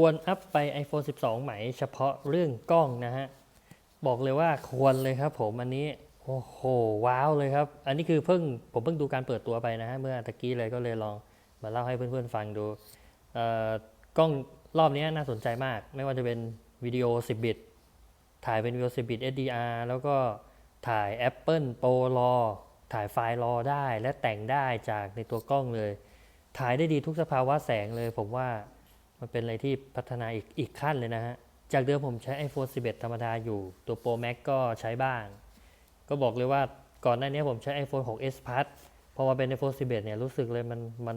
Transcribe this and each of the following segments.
ควรอัพไป iPhone 12ไหมเฉพาะเรื่องกล้องนะฮะ บอกเลยว่าควรเลยครับผมอันนี้ โอ้โห ว้าวเลยครับ อันนี้คือเพิ่งผมเพิ่งดูการเปิดตัวไปนะฮะ เมื่อตะกี้เลยก็เลยลองมาเล่าให้เพื่อนๆฟังดูเอ่อกล้องรอบนี้น่าสนใจมาก ไม่ว่าจะเป็นวิดีโอ 10 บิต ถ่ายเป็นวิดีโอ 10 บิต SDR แล้วก็ถ่าย Apple Pro RAW ถ่ายไฟล์ RAW ได้และแต่งได้จากในตัวกล้องเลย ถ่ายได้ดีทุกสภาวะแสงเลยผมว่า มันเป็นอะไรที่พัฒนาอีกอีกขั้นเลยนะฮะ จากเดิมผมใช้ iPhone 11 ธรรมดาอยู่ ตัว Pro Max ก็ใช้บ้าง ก็บอกเลยว่าก่อนหน้านี้ผมใช้ iPhone 6s Plus พอมาเป็น iPhone 11 เนี่ยรู้สึกเลยมันมัน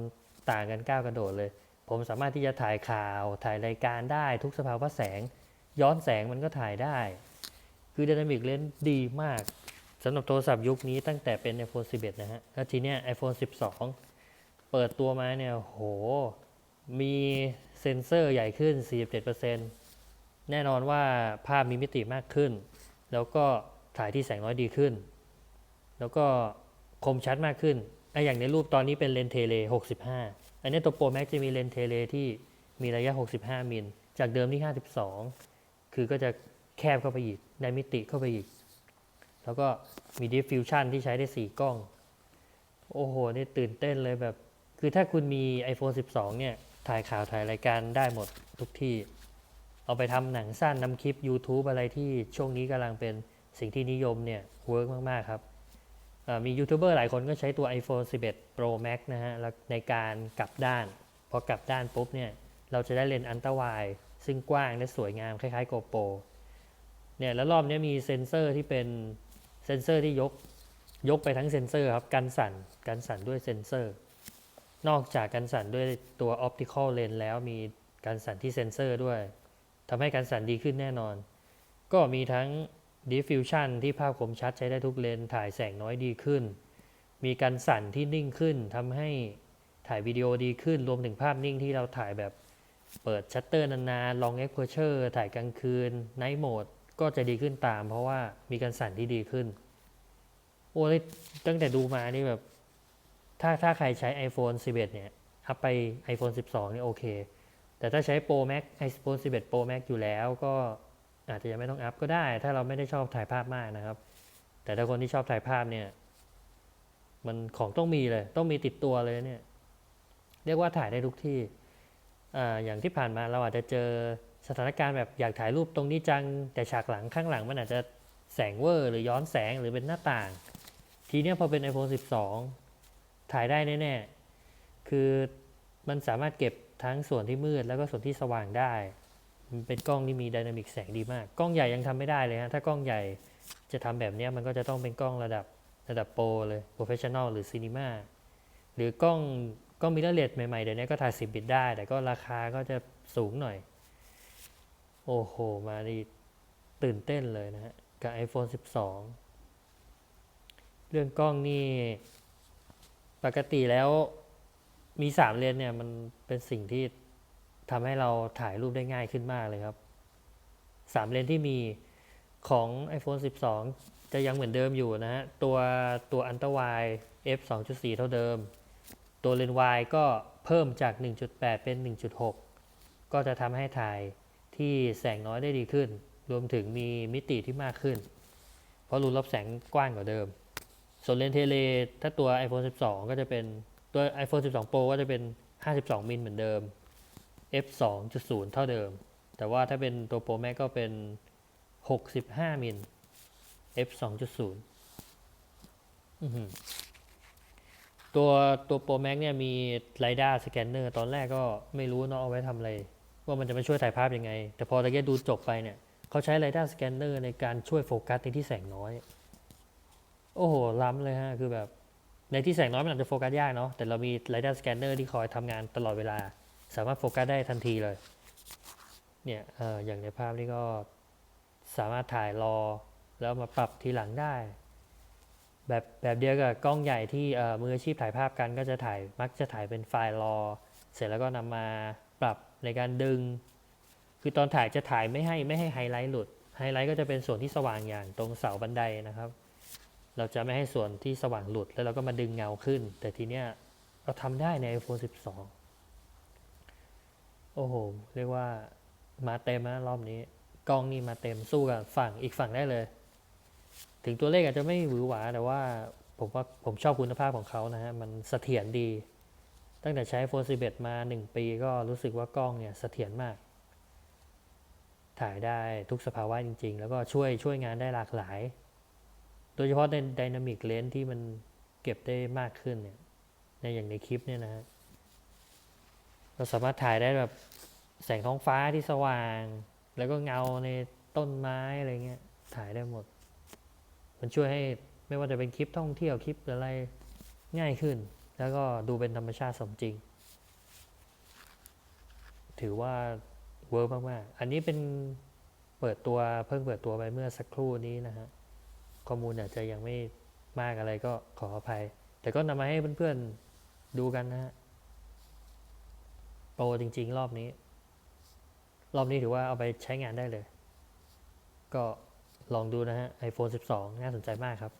ต่างกันก้าวกระโดดเลย ผมสามารถที่จะถ่ายข่าวถ่ายรายการได้ทุกสภาวะแสง ย้อนแสงมันก็ถ่ายได้ คือ Dynamic Range ดีมากสำหรับโทรศัพท์ยุคนี้ตั้งแต่เป็น iPhone 11 นะฮะแล้วทีเนี้ย iPhone 12 เปิดตัวมาเนี่ยโห มีเซ็นเซอร์ใหญ่ขึ้น 47%แน่นอนว่าภาพมีมิติมากขึ้น แล้วก็ถ่ายที่แสงน้อยดีขึ้น แล้วก็คมชัดมากขึ้นไออย่างในรูปตอนนี้เป็นเลนเทเล 65 อันนี้ตัวโปรแม็กจะมีเลนเทเลที่มีระยะ 65 มิล จากเดิมที่ 52 คือก็จะแคบเข้าไปอีก ได้มิติเข้าไปอีก แล้วก็มี diffusion ที่ใช้ได้ 4 กล้อง โอ้โห นี่ตื่นเต้นเลยแบบ คือถ้าคุณมี iPhone 12 เนี่ย ถ่ายข่าวถ่ายรายการได้หมดทุกที่ เอาไปทำหนังสั้นนำคลิป YouTube อะไรที่ช่วงนี้กำลังเป็นสิ่งที่นิยมเนี่ยเวิร์กมากๆครับมียูทูบเบอร์หลายคนก็ใช้ตัว iPhone 11 Pro Max นะฮะแล้วในการกลับด้าน พอกลับด้านปุ๊บเนี่ยเราจะได้เลนส์อันตราไวด์ซึ่งกว้างและสวยงามคล้ายๆ GoPro เนี่ยแล้วรอบนี้มีเซ็นเซอร์ที่เป็นเซ็นเซอร์ที่ยกยกไปทั้งเซ็นเซอร์ครับกันสั่นกันสั่นด้วยเซ็นเซอร์ นอกจากกันสั่นด้วยตัว optical lens แล้วมีการสั่นที่เซ็นเซอร์ด้วยทำให้การสั่นดีขึ้นแน่นอน ก็มีทั้ง diffusion ที่ภาพคมชัดใช้ได้ทุกเลนส์ถ่ายแสงน้อยดีขึ้น มีการสั่นที่นิ่งขึ้นทำให้ถ่ายวิดีโอดีขึ้น รวมถึงภาพนิ่งที่เราถ่ายแบบเปิดชัตเตอร์นานๆ long exposure ถ่ายกลางคืน night mode ก็จะดีขึ้นตาม เพราะว่ามีการสั่นที่ดีขึ้น โอ้ยตั้งแต่ดูมานี่แบบ ถ้าถ้าใครใช้ iPhone 11 เนี่ย อัพไป iPhone 12 นี่โอเค แต่ถ้าใช้ Pro Max iPhone 11 Pro Max อยู่แล้วก็อาจจะยังไม่ต้องอัพก็ได้ ถ้าเราไม่ได้ชอบถ่ายภาพมากนะครับ แต่ถ้าคนที่ชอบถ่ายภาพเนี่ย มันของต้องมีเลย ต้องมีติดตัวเลยเนี่ย เรียกว่าถ่ายได้ทุกที่อ่าอย่างที่ผ่านมาเราอาจจะเจอสถานการณ์แบบอยากถ่ายรูปตรงนี้จัง แต่ฉากหลังข้างหลังมันอาจจะแสงเวอร์ หรือย้อนแสงหรือเป็นหน้าต่าง ทีเนี้ยพอเป็น iPhone 12 ถ่ายได้แน่ๆ คือมันสามารถเก็บทั้งส่วนที่มืด แล้วก็ส่วนที่สว่างได้ มันเป็นกล้องที่มีไดนามิกแสงดีมาก กล้องใหญ่ยังทำไม่ได้เลยฮะ ถ้ากล้องใหญ่จะทำแบบนี้มันก็จะต้องเป็นกล้องระดับระดับโปรเลยโปรเฟชชั่นอลหรือซีนีมาหรือกล้องกล้องมิเรเลสใหม่ๆ เดี๋ยวนี้ก็ถ่าย 10 บิตได้ แต่ก็ราคาก็จะสูงหน่อย โอ้โห มาดีตื่นเต้นเลยนะฮะ กับ iPhone 12 เรื่องกล้องนี่ ปกติแล้วมีสามเลนเนี่ยมันเป็นสิ่งที่ทำให้เราถ่ายรูปได้ง่ายขึ้นมากเลยครับสามเลนที่มีของ iPhone 12 จะยังเหมือนเดิมอยู่นะฮะ ตัวตัวอันตราไว f 2.4 เท่าเดิม ตัวเลนส์วายก็เพิ่มจาก 1.8 เป็น 1.6 ก็จะทำให้ถ่ายที่แสงน้อยได้ดีขึ้น รวมถึงมีมิติที่มากขึ้น เพราะรูรับแสงกว้างกว่าเดิม ส่วนเลนส์เทเลถ้าตัว iPhone 12 ก็จะเป็นตัว iPhone 12 Pro ก็จะเป็น 52 มิลเหมือนเดิม f 2.0 เท่าเดิม แต่ว่าถ้าเป็นตัว Pro Max ก็เป็น 65 มิล f 2.0ตัวตัว Pro Max เนี่ยมี LiDAR Scanner ตอนแรกก็ไม่รู้เนาะเอาไว้ทำอะไร ว่ามันจะมาช่วยถ่ายภาพยังไง แต่พอตะเกียดูจบไปเนี่ย เขาใช้ LiDAR Scanner ในการช่วยโฟกัสในที่แสงน้อย โอ้โห ล้ำเลยฮะ คือแบบ ในที่แสงน้อยมันอาจจะโฟกัสยากเนาะ แต่เรามี LiDAR Scanner ที่คอยทำงานตลอดเวลา สามารถโฟกัสได้ทันทีเลย เนี่ยเอออย่างในภาพนี้ก็สามารถถ่ายรอ แล้วมาปรับทีหลังได้ แบบแบบเดียวกับกล้องใหญ่ที่เออมืออาชีพถ่ายภาพกันก็จะถ่ายมักจะถ่ายเป็นไฟล์รอ เสร็จแล้วก็นำมาปรับในการดึง คือตอนถ่ายจะถ่ายไม่ให้ไม่ให้ไฮไลท์หลุด ไฮไลท์ก็จะเป็นส่วนที่สว่างอย่างตรงเสาบันไดนะครับ เราจะไม่ให้ส่วนที่สว่างหลุดแล้วเราก็มาดึงเงาขึ้น แต่ทีเนี้ยเราทำได้ใน iPhone 12โโอ้โห เรียกว่ามาเต็มนะรอบนี้ กล้องนี่มาเต็มสู้กับฝั่งอีกฝั่งได้เลย ถึงตัวเลขอาจจะไม่หวือหวาแต่ว่าผมว่าผมชอบคุณภาพของเขานะฮะ มันเสถียรดี ตั้งแต่ใช้ iPhone 11 มา 1 ปีก็รู้สึกว่ากล้องเนี่ยเสถียรมาก ถ่ายได้ทุกสภาวะจริง ๆ แล้วก็ช่วยช่วยงานได้หลากหลาย ดยเฉพาะใน Dynamic Range ที่มันเก็บได้มากขึ้นเนี่ยในอย่างในคลิปเนี่ยนะฮะเราสามารถถ่ายได้แบบแสงท้องฟ้าที่สว่าง แล้วก็เงาในต้นไม้อะไรเงี้ยถ่ายได้หมด มันช่วยให้ไม่ว่าจะเป็นคลิปท่องเที่ยวคลิปอะไรง่ายขึ้น แล้วก็ดูเป็นธรรมชาติสมจริง ถือว่าเวิร์กมาก ๆ อันนี้เป็นเปิดตัวเพิ่งเปิดตัวไปเมื่อสักครู่นี้นะฮะ ข้อมูลอาจจะยังไม่มากอะไรก็ขออภัย แต่ก็นำมาให้เพื่อนๆดูกันนะฮะโปรจริง ๆ รอบนี้ รอบนี้ถือว่าเอาไปใช้งานได้เลย ก็ลองดูนะฮะ iPhone 12 น่าสนใจมากครับ